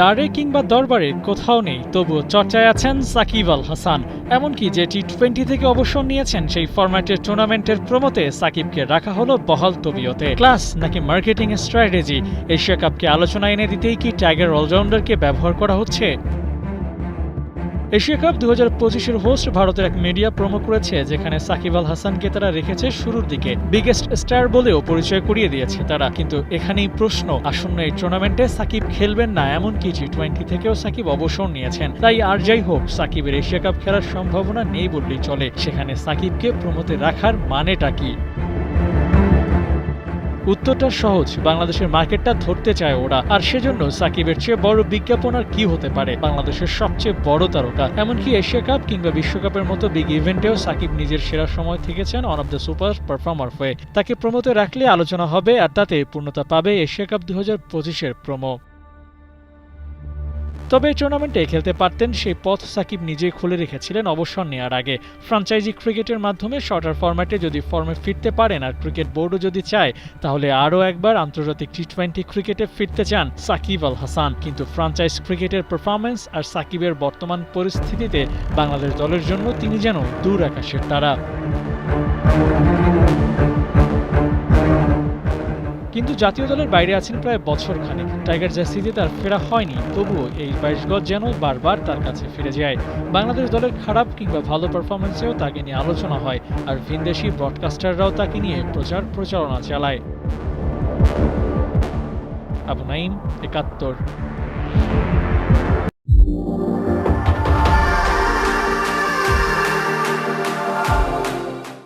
দাঁড়ে কিংবা দরবারে কোথাও নেই, তবুও চর্চায় আছেন সাকিব আল হাসান। এমনকি যে টি টোয়েন্টি থেকে অবসর নিয়েছেন, সেই ফরম্যাটের টুর্নামেন্টের প্রমোতে সাকিবকে রাখা হলো বহল তবিয়তে। ক্লাস নাকি মার্কেটিং স্ট্র্যাটেজি এশিয়া কাপকে আলোচনা এনে দিতেই কি টাইগার অলরাউন্ডারকে ব্যবহার করা হচ্ছে? এশিয়া কাপ দু হাজার পঁচিশের হোস্ট ভারতের এক মিডিয়া প্রমো করেছে, যেখানে সাকিব আল হাসানকে তারা রেখেছে শুরুর দিকে। বিগেস্ট স্টার বলেও পরিচয় করিয়ে দিয়েছে তারা, কিন্তু এখানেই প্রশ্ন, আসন্ন এই টুর্নামেন্টে সাকিব খেলবেন না, এমনকি টি টোয়েন্টি থেকেও সাকিব অবসর নিয়েছেন। তাই আর যাই হোক, সাকিবের এশিয়া কাপ খেলার সম্ভাবনা নেই বললেই চলে, সেখানে সাকিবকে প্রমোতে রাখার মানেটা কি? উত্তরটা সহজ, বাংলাদেশের মার্কেটটা ধরতে চায় ওরা। আর সেজন্য সাকিবের চেয়ে বড় বিজ্ঞাপন আর কি হতে পারে? বাংলাদেশের সবচেয়ে বড় তারকা। এমনকি এশিয়া কাপ কিংবা বিশ্বকাপের মতো বিগ ইভেন্টেও সাকিব নিজের সেরা সময় থেকেছেন one of the super performer হয়ে। তাকে প্রমোতে রাখলে আলোচনা হবে আর তাতে পূর্ণতা পাবে এশিয়া কাপ দু হাজার পঁচিশের প্রমো তবে টুর্নামেন্টে খেলতে পারতেন সেই পথ সাকিব নিজেই খুলে রেখেছিলেন অবসর নেওয়ার আগে। ফ্রাঞ্চাইজি ক্রিকেটের মাধ্যমে শর্টার ফরম্যাটে যদি ফর্মে ফিরতে পারেন আর ক্রিকেট বোর্ডও যদি চায়, তাহলে আরও একবার আন্তর্জাতিক টি টোয়েন্টি ক্রিকেটে ফিরতে চান সাকিব আল হাসান। কিন্তু ফ্রাঞ্চাইজ ক্রিকেটের পারফরমেন্স আর সাকিবের বর্তমান পরিস্থিতিতে বাংলাদেশ দলের জন্য তিনি যেন দূর আকাশের তারা। কিন্তু জাতীয় দলের বাইরে আছেন প্রায় বছর খানেক। টাইগার জার্সিতে তার ফেরা হয়নি, তবুও এই বাইশ গজ যেন বারবার তার কাছে ফিরে যায়। বাংলাদেশ দলের খারাপ কিংবা ভালো পারফরমেন্সেও তাকে নিয়ে আলোচনা হয়, আর ভিনদেশি ব্রডকাস্টাররাও তাকে নিয়ে প্রচার প্রচারণা চালায়। আবু নাইম একাত্তর।